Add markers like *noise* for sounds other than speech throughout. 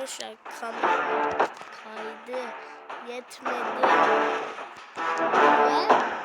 Arkadaşlar kamera kaydı yetmedi. Ve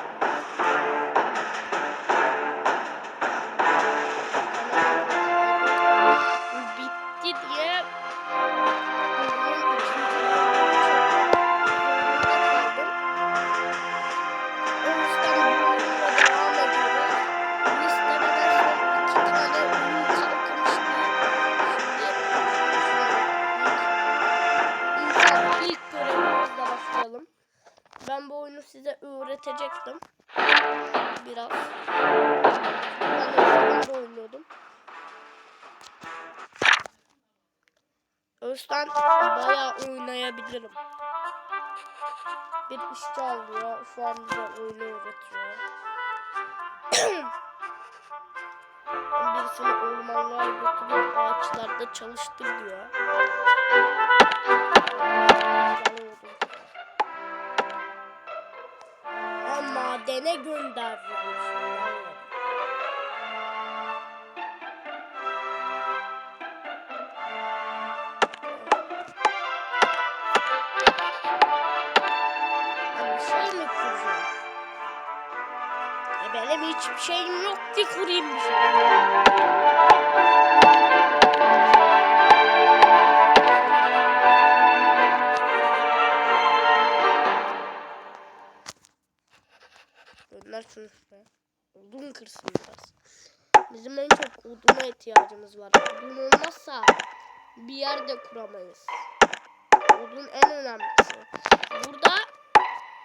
öğretecektim. Biraz. Ben oynuyordum. Özden bayağı oynayabilirim. Bir işçi alıyor. Şu an bize oyunu öğretiyor. *clears throat* Birisini ormanlığa götürüp ağaçlarda çalıştır madene gönder. Bir şey mi kuracağım? E benim hiçbir şeyim yok ki kurayım bir şey. Odun kırsın biraz. Bizim en çok oduna ihtiyacımız var. Odun olmazsa bir yerde kuramayız. Odun en önemlisi. Burada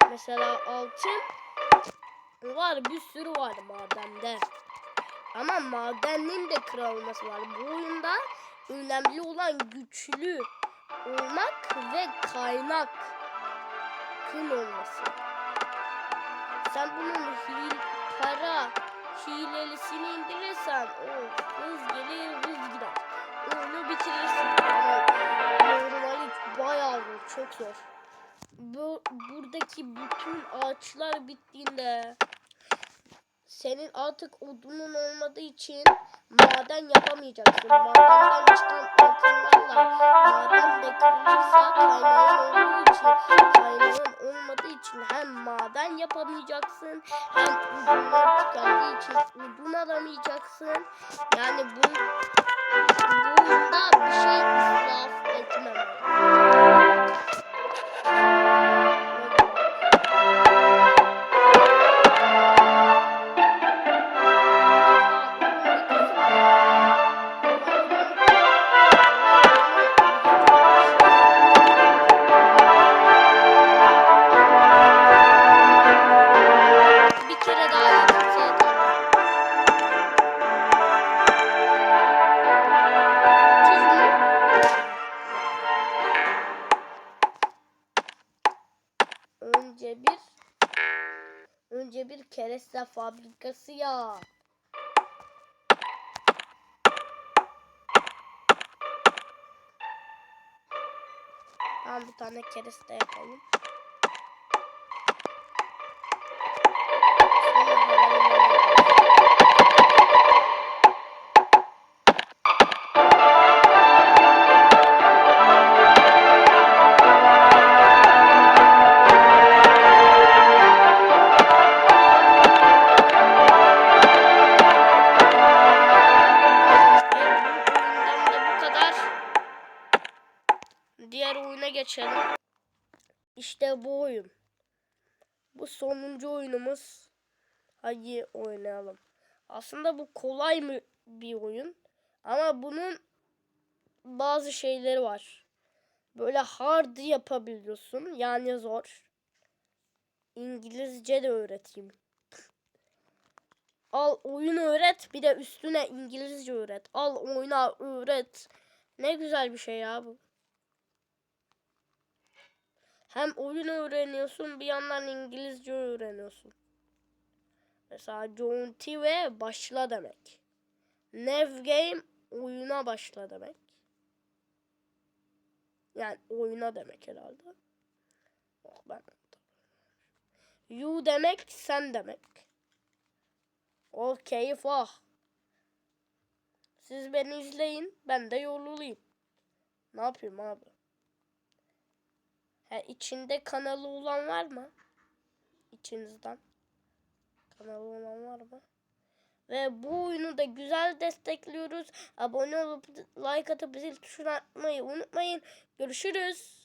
mesela altın var bir sürü var madende. Ama madenin de kırılması var. Bu oyunda önemli olan güçlü olmak ve kaynak kın olması. Sen bunun hil, para hilelisini indirirsen o hız gelir hız gider. Onu bitirirsin. Normal bayağı zor, çok zor. Bu, buradaki bütün ağaçlar bittiğinde senin artık odunun olmadığı için maden yapamayacaksın. Madenden çıkan altınlarla maden de kırılırsa kaynağın olduğu için kaynağın olmadığı için hem maden yapamayacaksın hem odunlar tükendiği odun alamayacaksın. Yani bu, bu Önce bir önce bir kereste fabrikası ya. Tamam bir tane kereste yapalım. Diğer oyuna geçelim. İşte bu oyun. Bu sonuncu oyunumuz. Hadi oynayalım. Aslında bu kolay mı bir oyun? Ama bunun bazı şeyleri var. Böyle hard yapabiliyorsun. Yani zor. İngilizce de öğreteyim. Al oyun öğret bir de üstüne İngilizce öğret. Al oyna öğret. Ne güzel bir şey ya bu. Hem oyun öğreniyorsun bir yandan İngilizce öğreniyorsun. Mesela Jonty ve başla demek. Nev game oyuna başla demek. Yani oyuna demek herhalde. Oh, ben You demek sen demek. O keyif ah. Siz beni izleyin ben de yol. Ne yapayım abi? Ha, içinde kanalı olan var mı? İçinizden. Kanalı olan var mı? Ve bu oyunu da güzel destekliyoruz. Abone olup like atıp zil tuşuna atmayı unutmayın. Görüşürüz.